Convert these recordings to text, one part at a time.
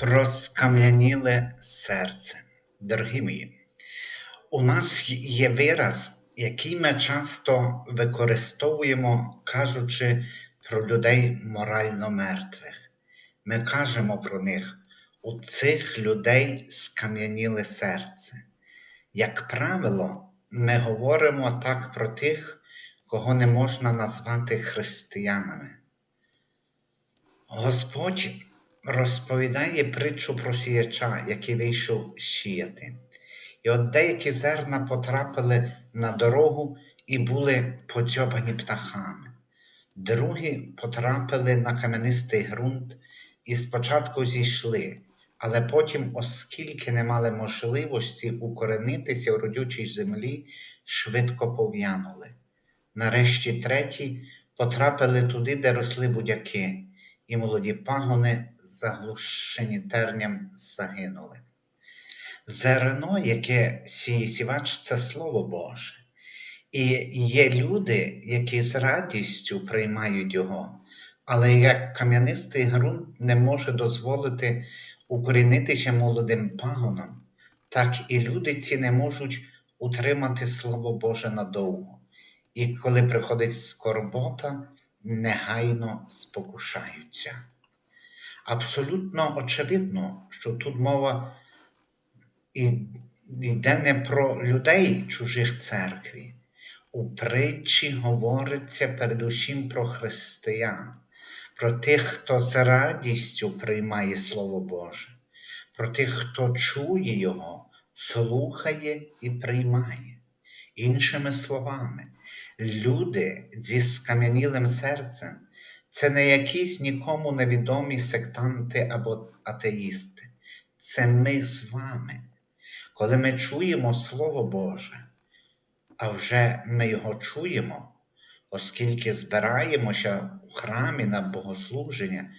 Про скам'яніле серце. Дорогі мої, у нас є вираз, який ми часто використовуємо, кажучи про людей морально мертвих. Ми кажемо про них, у цих людей скам'яніле серце. Як правило, ми говоримо так про тих, кого не можна назвати християнами. Господь розповідає притчу про сіяча, який вийшов сіяти. І от деякі зерна потрапили на дорогу і були подзьобані птахами. Другі потрапили на кам'янистий ґрунт і спочатку зійшли, але потім, оскільки не мали можливості укоренитися в родючій землі, швидко пов'янули. Нарешті треті потрапили туди, де росли будяки, і молоді пагони, заглушені терням, загинули. Зерно, яке сіє сівач, це Слово Боже. І є люди, які з радістю приймають його, але як кам'янистий ґрунт не може дозволити укорінитися молодим пагоном, так і люди ці не можуть утримати Слово Боже надовго. І коли приходить скорбота, негайно спокушаються. Абсолютно очевидно, що тут мова йде не про людей чужих церкві. У притчі говориться передусім про християн, про тих, хто з радістю приймає Слово Боже, про тих, хто чує Його, слухає і приймає. Іншими словами, люди зі скам'янілим серцем це не якісь нікому невідомі сектанти або атеїсти. Це ми з вами. Коли ми чуємо Слово Боже, а вже ми його чуємо, оскільки збираємося у храмі на богослуження,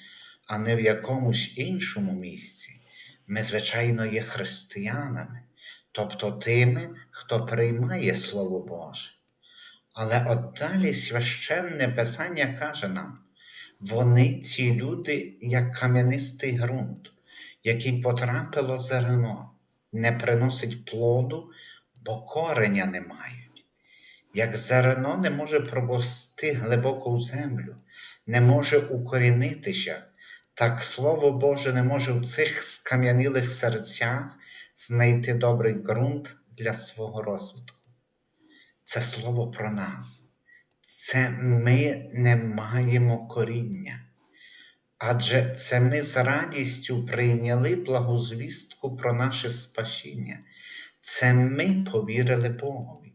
а не в якомусь іншому місці, ми, звичайно, є християнами, тобто тими, хто приймає Слово Боже. Але от далі священне Писання каже нам, вони, ці люди, як кам'янистий ґрунт, який потрапило зерно, не приносить плоду, бо кореня не мають. Як зерно не може пробости глибоко в землю, не може укорінитися, так Слово Боже не може в цих скам'янілих серцях знайти добрий ґрунт для свого розвитку. Це слово про нас. Це ми не маємо коріння. Адже це ми з радістю прийняли благозвістку про наше спасіння. Це ми повірили Богові.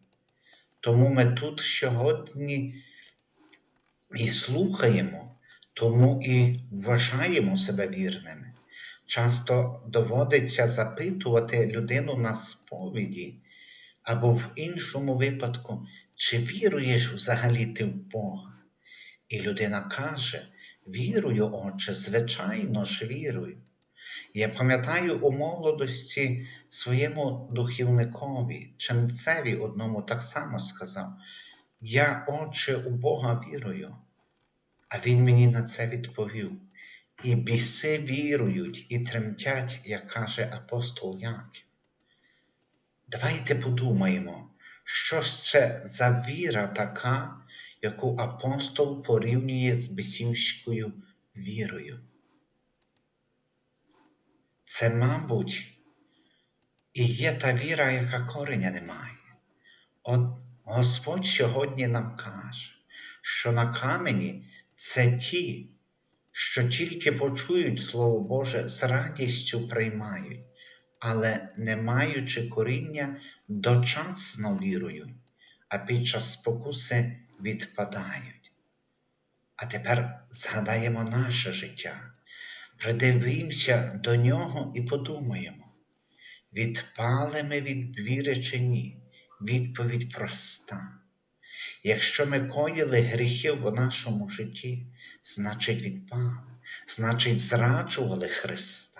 Тому ми тут сьогодні і слухаємо, тому і вважаємо себе вірними. Часто доводиться запитувати людину на сповіді або в іншому випадку, чи віруєш взагалі ти в Бога? І людина каже, вірую, Отче, звичайно ж вірую. Я пам'ятаю у молодості своєму духівникові, ченцеві одному так само сказав: Я, Отче, у Бога вірую. А він мені на це відповів. І біси вірують і тремтять, як каже апостол Яків. Давайте подумаємо, що ще за віра така, яку апостол порівнює з бісівською вірою. Це, мабуть, і є та віра, яка кореня не має. От Господь сьогодні нам каже, що на камені це ті, що тільки почують Слово Боже, з радістю приймають, але не маючи коріння, дочасно вірують, а під час спокуси відпадають. А тепер згадаємо наше життя, придивимося до нього і подумаємо, відпали ми від віри чи ні? Відповідь проста. Якщо ми коїли гріхи в нашому житті, значить відпали, значить, зраджували Христа.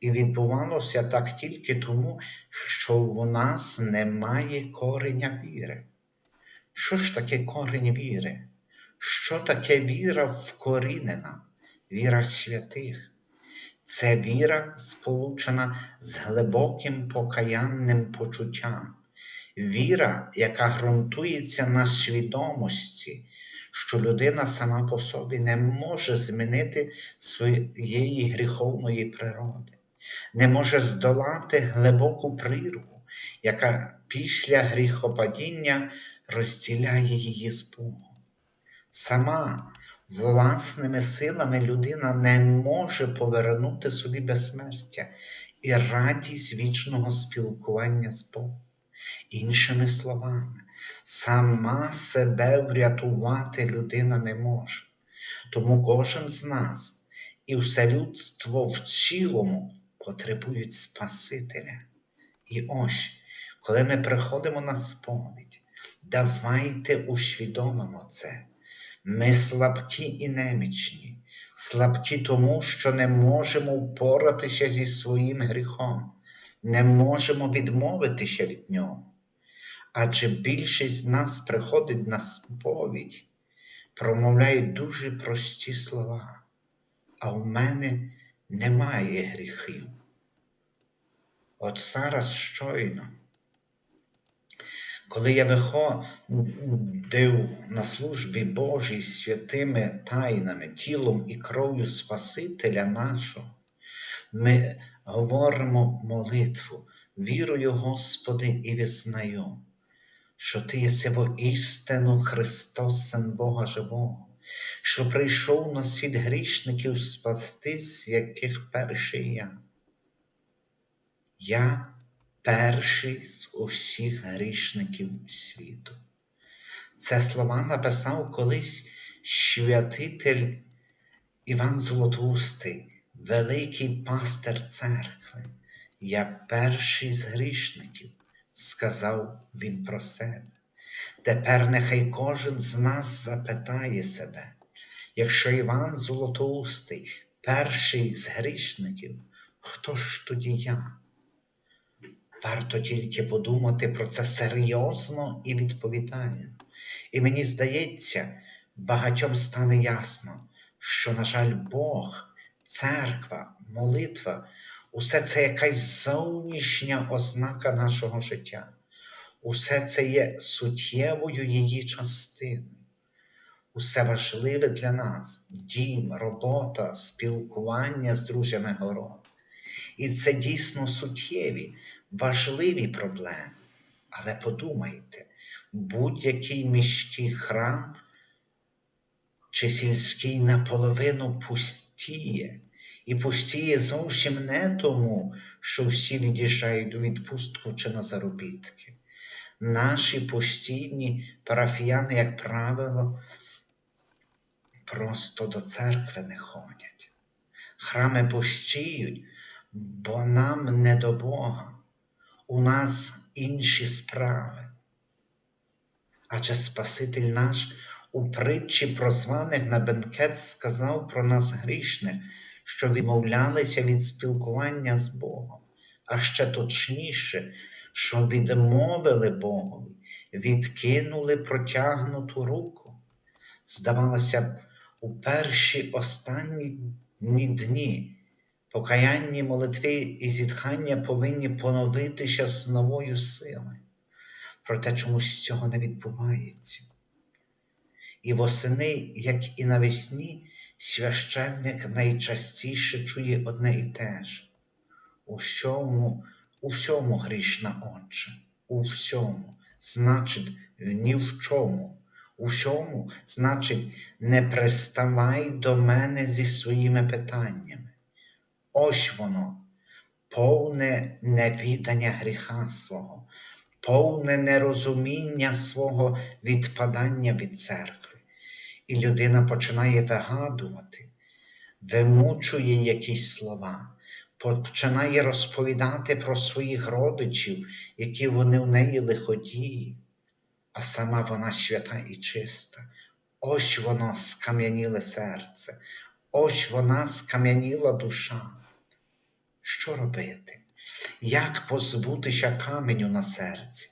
І відбувалося так тільки тому, що в нас немає кореня віри. Що ж таке корінь віри? Що таке віра вкорінена, віра святих? Це віра, сполучена з глибоким покаянним почуттям, віра, яка ґрунтується на свідомості, що людина сама по собі не може змінити своєї гріховної природи, не може здолати глибоку прірву, яка після гріхопадіння розділяє її з Богом. Сама власними силами людина не може повернути собі безсмертя і радість вічного спілкування з Богом. Іншими словами, сама себе врятувати людина не може. Тому кожен з нас і все людство в цілому потребують Спасителя. І ось, коли ми приходимо на сповідь, давайте усвідомимо це. Ми слабкі і немічні, слабкі тому, що не можемо впоратися зі своїм гріхом, не можемо відмовитися від нього. Адже більшість з нас приходить на сповідь, промовляють дуже прості слова, а в мене немає гріхів. От зараз щойно, коли я виходив на службі Божій святими тайнами, тілом і кров'ю Спасителя нашого, ми говоримо молитву, вірую, Господи, і визнаю, що Ти єси воістину Христос, Син Бога Живого, що прийшов на світ грішників спастись, яких перший я. Я перший з усіх грішників світу. Це слова написав колись святитель Іван Золотоустий, великий пастир церкви. Я перший з грішників, сказав він про себе. Тепер нехай кожен з нас запитає себе, якщо Іван Золотоустий перший з грішників, хто ж тоді я? Варто тільки подумати про це серйозно і відповідально. І мені здається, багатьом стане ясно, що, на жаль, Бог, церква, молитва усе це якась зовнішня ознака нашого життя. Усе це є суттєвою її частиною. Усе важливе для нас дім, робота, спілкування з друзями город. І це дійсно суттєві важливі проблеми. Але подумайте, будь-який міський храм чи сільський наполовину пустіє, і пустіє зовсім не тому, що всі від'їжджають у відпустку чи на заробітки. Наші постійні парафіяни, як правило, просто до церкви не ходять. Храми пустіють, бо нам не до Бога у нас інші справи. Адже Спаситель наш у притчі про званих на бенкет сказав про нас грішних, що відмовлялися від спілкування з Богом, а ще точніше, що відмовили Богові, відкинули протягнуту руку. Здавалося б, у перші останні дні Покаянні молитви і зітхання повинні поновитися з новою силою. Проте чомусь цього не відбувається. І восени, як і навесні, священник найчастіше чує одне і те ж. У всьому, у всьому грішна Отче, у всьому, значить, ні в чому. У всьому, значить, не приставай до мене зі своїми питаннями. Ось воно, повне невідання гріха свого, повне нерозуміння свого відпадання від церкви. І людина починає вигадувати, вимучує якісь слова, починає розповідати про своїх родичів, які вони в неї лиходії, а сама вона свята і чиста. Ось воно скам'яніле серце, ось вона скам'яніла душа що робити? Як позбутися каменю на серці,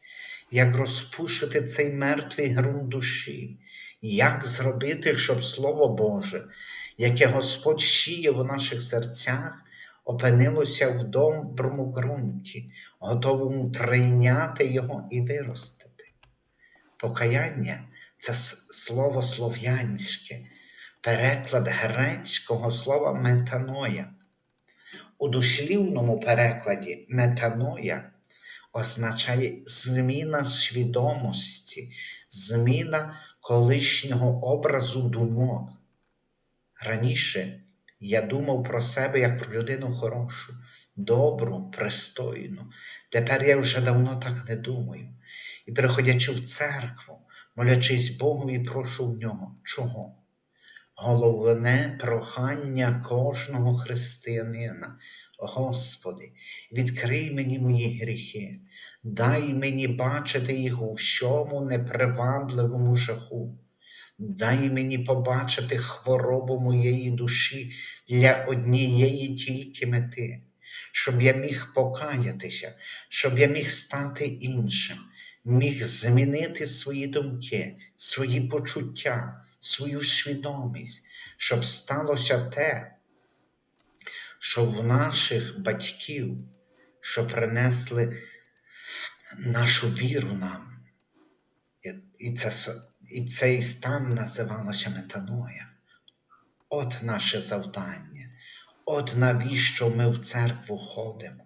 як розпушити цей мертвий ґрунт душі, як зробити, щоб Слово Боже, яке Господь сіє в наших серцях, опинилося в доброму ґрунті, готовому прийняти його і виростити. Покаяння це слово слов'янське, переклад грецького слова метаноя. У дослівному перекладі метаноя означає зміна свідомості, зміна колишнього образу думок. Раніше я думав про себе як про людину хорошу, добру, пристойну. Тепер я вже давно так не думаю. І приходячи в церкву, молячись Богові, прошу в нього. Чого? Головне прохання кожного християнина. Господи, відкрий мені мої гріхи, дай мені бачити їх у всьому непривабливому жаху. Дай мені побачити хворобу моєї душі для однієї тільки мети, щоб я міг покаятися, щоб я міг стати іншим, міг змінити свої думки, свої почуття, свою свідомість, щоб сталося те, що в наших батьків, що принесли нашу віру нам. І- це, і цей стан називалося метаноя. От наше завдання, от навіщо ми в церкву ходимо,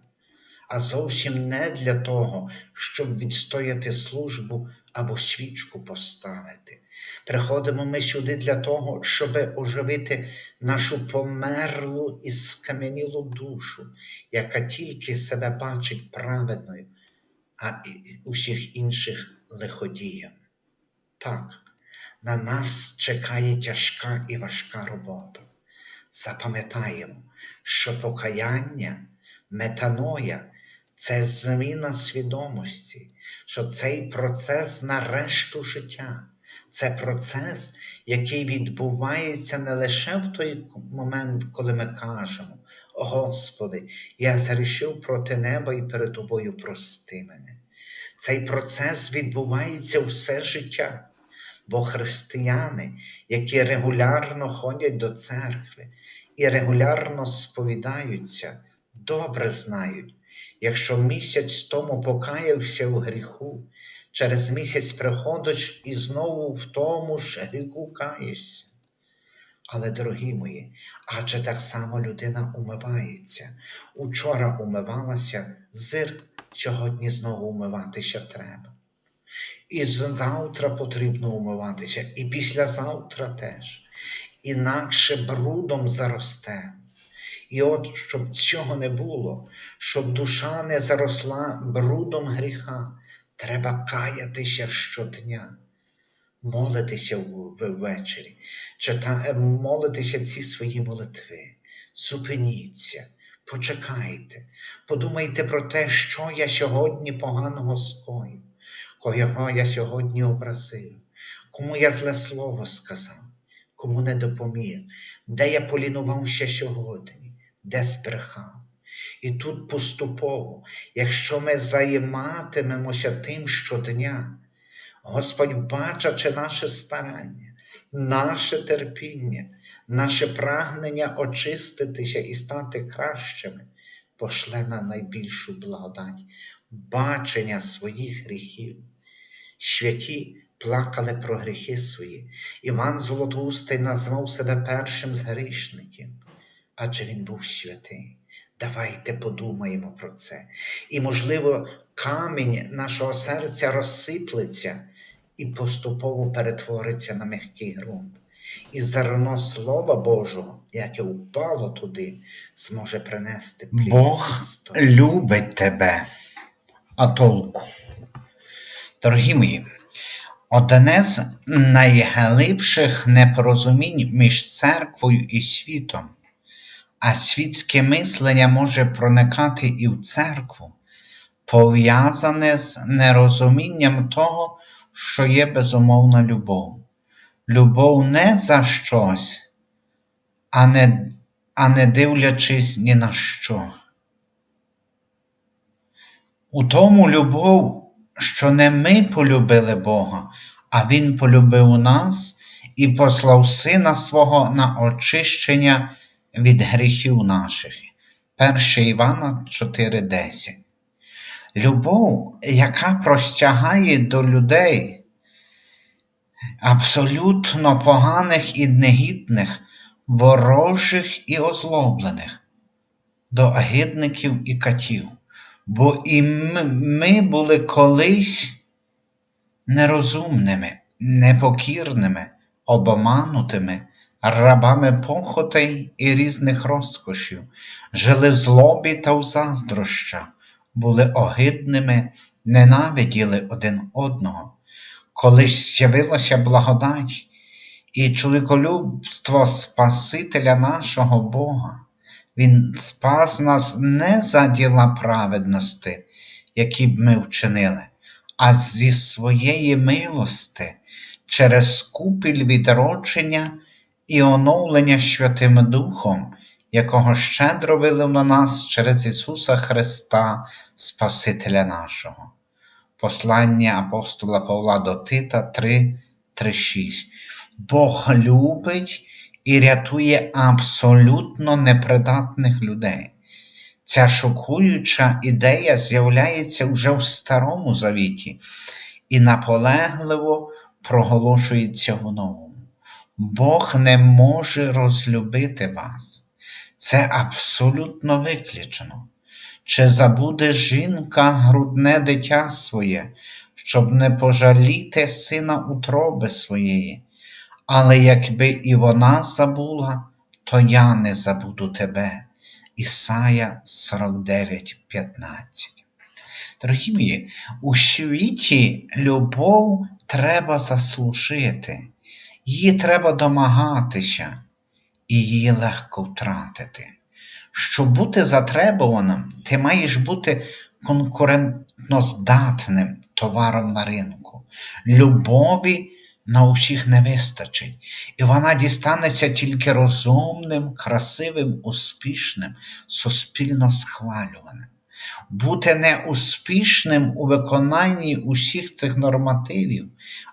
а зовсім не для того, щоб відстояти службу або свічку поставити. Приходимо ми сюди для того, щоб оживити нашу померлу і скам'янілу душу, яка тільки себе бачить праведною, а усіх інших лиходієм. Так, на нас чекає тяжка і важка робота. Запам'ятаємо, що покаяння, метаноя це зміна свідомості, що цей процес на решту життя. Це процес, який відбувається не лише в той момент, коли ми кажемо: Господи, я згрішив проти неба і перед тобою прости мене. Цей процес відбувається все життя. Бо християни, які регулярно ходять до церкви і регулярно сповідаються, добре знають, якщо місяць тому покаявся в гріху, через місяць приходиш і знову в тому ж гріху каєшся. Але, дорогі мої, адже так само людина умивається. Учора умивалася, зир, сьогодні знову умиватися треба. І завтра потрібно умиватися, і післязавтра теж. Інакше брудом заросте. І от, щоб цього не було, щоб душа не заросла брудом гріха, треба каятися щодня, молитися ввечері, молитися ці свої молитви. Зупиніться, почекайте, подумайте про те, що я сьогодні поганого скоїв кого я сьогодні образив, кому я зле слово сказав, кому не допоміг, де я полінувався сьогодні, де збрехав. І тут поступово, якщо ми займатимемося тим щодня, Господь, бачачи наше старання, наше терпіння, наше прагнення очиститися і стати кращими, пошле нам найбільшу благодать, бачення своїх гріхів. Святі плакали про гріхи свої. Іван Золотоустий назвав себе першим з грішників, адже він був святий. Давайте подумаємо про це. І, можливо, камінь нашого серця розсиплеться і поступово перетвориться на м'який ґрунт. І зерно Слова Божого, яке впало туди, зможе принести плід. Бог любить тебе. А толку? Дорогі мої, одне з найглибших непорозумінь між церквою і світом, а світське мислення може проникати і в церкву, пов'язане з нерозумінням того, що є безумовна любов. Любов не за щось, а не, а не дивлячись ні на що. У тому любов, що не ми полюбили Бога, а Він полюбив нас і послав Сина свого на очищення від гріхів наших. 1 Івана 4:10. Любов, яка простягає до людей, абсолютно поганих і негідних, ворожих і озлоблених, до агідників і катів. Бо і ми, були колись нерозумними, непокірними, обманутими, рабами похотей і різних розкошів, жили в злобі та в заздрощах, були огидними, ненавиділи один одного. Коли з'явилася благодать і чоловіколюбство Спасителя нашого Бога, Він спас нас не за діла праведності, які б ми вчинили, а зі своєї милости через купіль відродження і оновлення Святим Духом, якого щедро вилив на нас через Ісуса Христа, Спасителя нашого. Послання апостола Павла до Тита 3, 3, 6. Бог любить і рятує абсолютно непридатних людей. Ця шокуюча ідея з'являється вже в Старому Завіті і наполегливо проголошується в новому. Бог не може розлюбити вас. Це абсолютно виключено. Чи забуде жінка грудне дитя своє, щоб не пожаліти сина утроби своєї? Але якби і вона забула, то я не забуду тебе. Ісая 49, 15. Дорогі мої, у світі любов треба заслужити, її треба домагатися, і її легко втратити. Щоб бути затребуваним, ти маєш бути конкурентноздатним товаром на ринку. Любові на усіх не вистачить, і вона дістанеться тільки розумним, красивим, успішним, суспільно схвалюваним. Бути неуспішним у виконанні усіх цих нормативів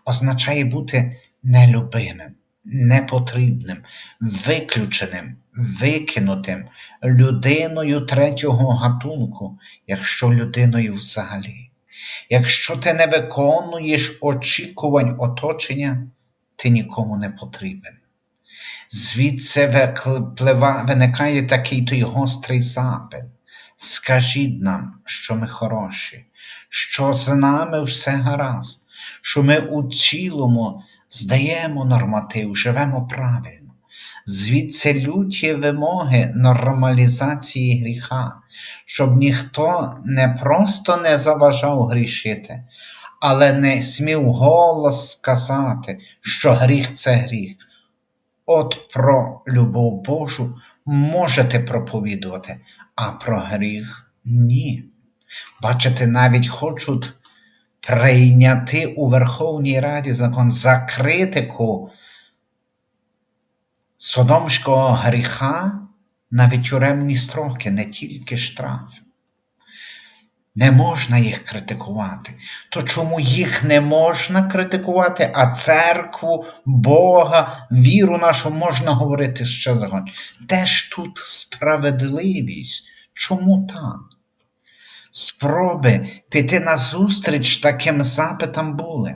означає бути нелюбимим, непотрібним, виключеним, викинутим, людиною третього гатунку, якщо людиною взагалі. Якщо ти не виконуєш очікувань оточення, ти нікому не потрібен. Звідси виникає такий той гострий запит. Скажіть нам, що ми хороші, що з нами все гаразд, що ми у цілому здаємо норматив, живемо правильно. Звідси люті вимоги нормалізації гріха, щоб ніхто не просто не заважав грішити, але не смів голос сказати, що гріх це гріх. От про любов Божу можете проповідувати, а про гріх ні. Бачите, навіть хочуть прийняти у Верховній Раді закон за критику содомського гріха навіть тюремні строки, не тільки штраф. Не можна їх критикувати. То чому їх не можна критикувати, а церкву, Бога, віру нашу можна говорити ще загон? Де ж тут справедливість? Чому так? Спроби піти на зустріч таким запитам були.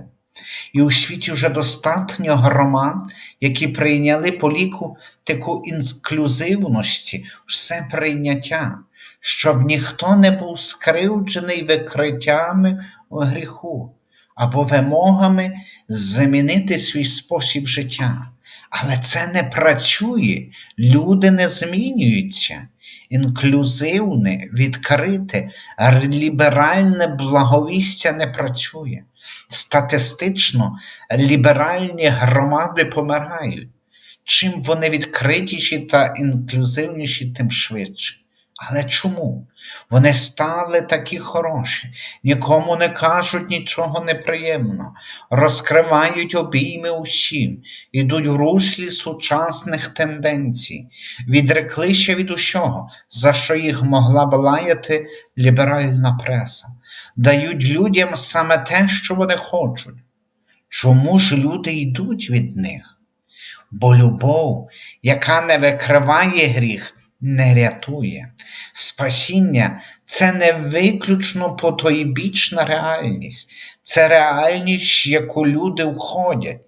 І у світі вже достатньо громад, які прийняли політику інклюзивності, все прийняття, щоб ніхто не був скривджений викриттями гріху або вимогами змінити свій спосіб життя. Але це не працює, люди не змінюються. Інклюзивне, відкрите, ліберальне благовістя не працює. Статистично ліберальні громади помирають. Чим вони відкритіші та інклюзивніші, тим швидше. Але чому? Вони стали такі хороші, нікому не кажуть нічого неприємного, розкривають обійми усім, ідуть в руслі сучасних тенденцій, відреклися від усього, за що їх могла б лаяти ліберальна преса, дають людям саме те, що вони хочуть. Чому ж люди йдуть від них? Бо любов, яка не викриває гріх, не рятує. Спасіння це не виключно потойбічна реальність, це реальність, яку люди входять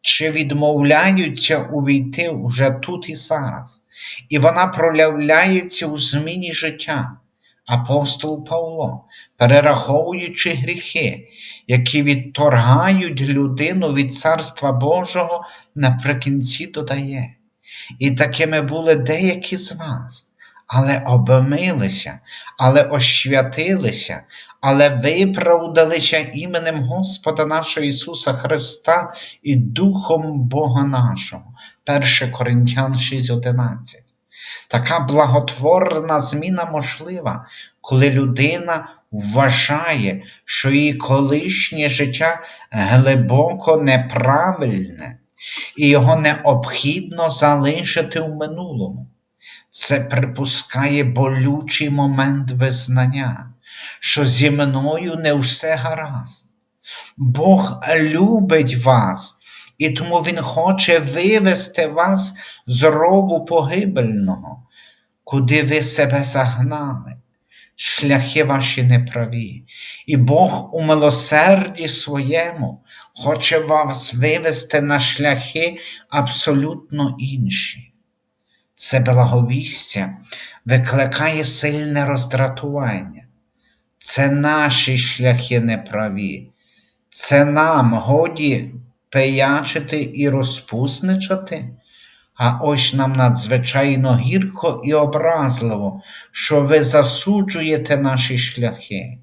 чи відмовляються увійти вже тут і зараз. І вона проявляється у зміні життя. Апостол Павло, перераховуючи гріхи, які відторгають людину від Царства Божого, наприкінці додає. І такими були деякі з вас, але обмилися, але ощвятилися, але виправдалися іменем Господа нашого Ісуса Христа і Духом Бога нашого. 1 Коринтян 6:11. Така благотворна зміна можлива, коли людина вважає, що її колишнє життя глибоко неправильне, і його необхідно залишити в минулому. Це припускає болючий момент визнання, що зі мною не все гаразд. Бог любить вас, і тому Він хоче вивести вас з робу погибельного, куди ви себе загнали. Шляхи ваші неправі, і Бог у милосерді своєму хоче вас вивести на шляхи абсолютно інші. Це благовістя викликає сильне роздратування. Це наші шляхи неправі, це нам годі пиячити і розпусничати, а ось нам надзвичайно гірко і образливо, що ви засуджуєте наші шляхи.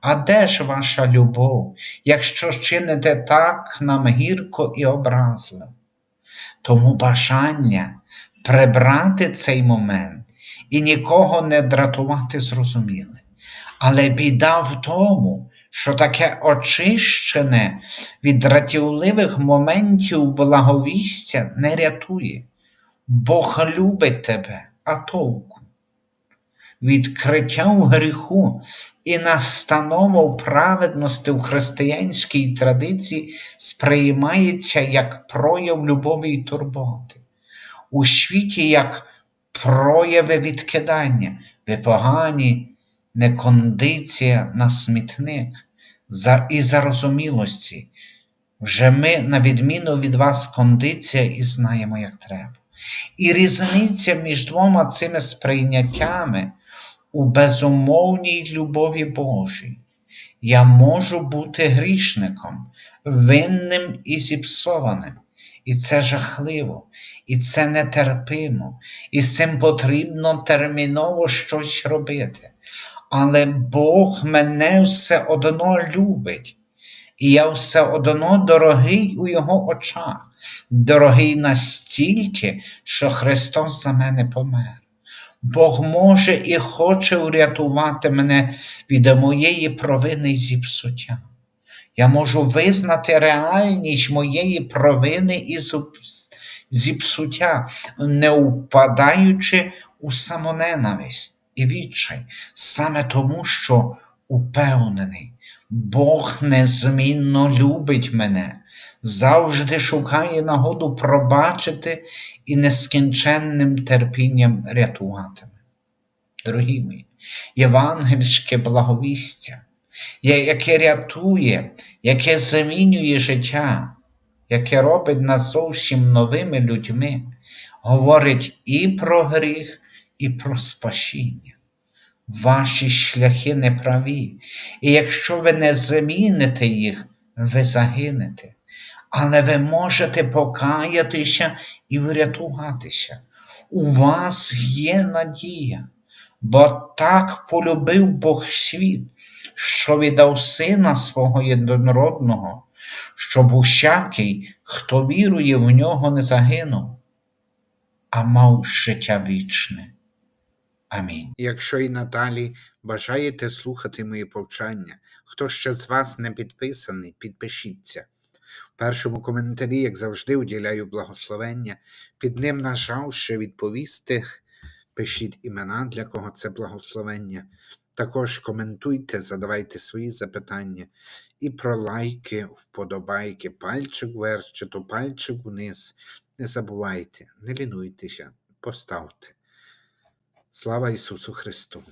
А де ж ваша любов, якщо чините так нам гірко і образливо? Тому бажання прибрати цей момент і нікого не дратувати зрозуміле. Але біда в тому, що таке очищене від дратівливих моментів благовістя не рятує. Бог любить тебе, а толку. Відкриття в гріху і настанова в праведності в християнській традиції сприймається як прояв любові і турботи. У світі як прояви відкидання, ви погані, не кондиція на смітник і зарозумілості. Вже ми, на відміну від вас, кондиція і знаємо, як треба. І різниця між двома цими сприйняттями у безумовній любові Божій. Я можу бути грішником, винним і зіпсованим. І це жахливо, і це нетерпимо, і з цим потрібно терміново щось робити. Але Бог мене все одно любить, і я все одно дорогий у Його очах, дорогий настільки, що Христос за мене помер. Бог може і хоче врятувати мене від моєї провини й зіпсуття. Я можу визнати реальність моєї провини і зіпсуття, не впадаючи у самоненависть і відчай, саме тому, що упевнений, Бог незмінно любить мене, завжди шукає нагоду пробачити і нескінченним терпінням рятуватиме. Дорогі мої, євангельське благовістя, яке рятує, яке замінює життя, яке робить нас зовсім новими людьми, говорить і про гріх, і про спасіння. Ваші шляхи неправі, і якщо ви не зміните їх, ви загинете. Але ви можете покаятися і врятуватися. У вас є надія, бо так полюбив Бог світ, що віддав Сина свого єдинородного, щоб усякий, хто вірує в нього, не загинув, а мав життя вічне. Амінь. Якщо і надалі бажаєте слухати мої повчання, хто ще з вас не підписаний, підпишіться. В першому коментарі, як завжди, уділяю благословення, під ним нажавши відповісти, пишіть імена, для кого це благословення. Також коментуйте, задавайте свої запитання і про лайки, вподобайки, пальчик вверх чи то пальчик вниз. Не забувайте, не лінуйтеся, поставте. Слава Ісусу Христу!